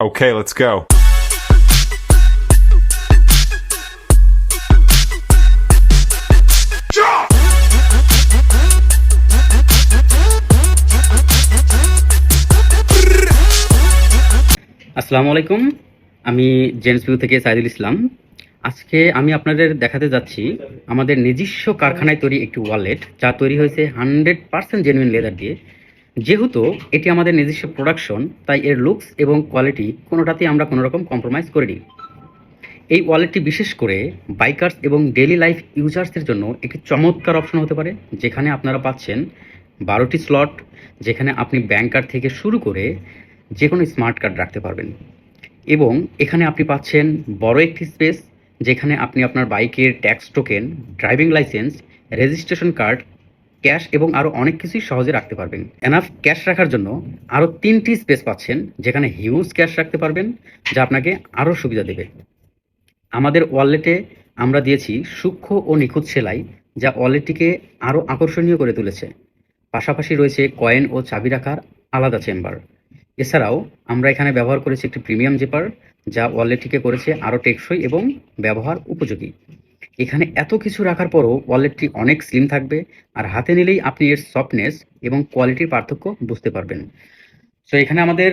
Okay, let's go. আসসালামু আলাইকুম। আমি জেন্টস ভিউ থেকে সাইদুল ইসলাম। আজকে আমি আপনাদের দেখাতে যাচ্ছি আমাদের নিজস্ব কারখানায় তৈরি একটি ওয়ালেট যা তৈরি হয়েছে হান্ড্রেড পার্সেন্ট জেনুইন লেদার দিয়ে। যেহেতু এটি আমাদের নিজস্ব প্রোডাকশন তাই এর লুকস এবং কোয়ালিটি কোনোটাতেই আমরা কোনো রকম কম্প্রোমাইজ করিনি। এই ওয়ালেটটি বিশেষ করে বাইকার্স এবং ডেইলি লাইফ ইউজার্সদের জন্য একটি চমৎকার অপশন হতে পারে, যেখানে আপনারা পাচ্ছেন বারোটি স্লট যেখানে আপনি ব্যাংক কার্ড থেকে শুরু করে যে কোনো স্মার্ট কার্ড রাখতে পারবেন। এবং এখানে আপনি পাচ্ছেন বড় একটি স্পেস যেখানে আপনি আপনার বাইকের tax token driving licence registration card cash এবং আরও অনেক কিছুই সহজে রাখতে পারবেন। এনাফ ক্যাশ রাখার জন্য আরও তিনটি স্পেস পাচ্ছেন, যেখানে হিউজ ক্যাশ রাখতে পারবেন, যা আপনাকে আরও সুবিধা দেবে। আমাদের ওয়ালেটে আমরা দিয়েছি সূক্ষ্ম ও নিখুঁত সেলাই, যা ওয়ালেটটিকে আরও আকর্ষণীয় করে তুলেছে। পাশাপাশি রয়েছে কয়েন ও চাবি রাখার আলাদা চেম্বার এছাড়াও আমরা এখানে ব্যবহার করেছি একটি প্রিমিয়াম জেপার যা ওয়ালেটটিকে করেছে আরও টেকসই এবং ব্যবহার উপযোগী। এখানে এত কিছু রাখার পরও ওয়ালেটটি অনেক স্লিম থাকবে আর হাতে নিলেই আপনি এর সফটনেস এবং কোয়ালিটির পার্থক্য বুঝতে পারবেন। সো এখানে আমাদের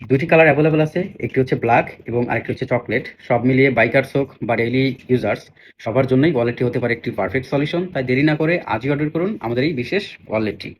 দুটি কালার অ্যাভেলেবেল আছে, একটি হচ্ছে ব্ল্যাক এবং আরেকটি হচ্ছে চকলেট সব মিলিয়ে বাইকার্স হোক বা ডেইলি ইউজার্স সবার জন্যই ওয়ালেটটি হতে পারে একটি পারফেক্ট সলিউশন তাই দেরি না করে আজই অর্ডার করুন আমাদের এই বিশেষ ওয়ালেটটি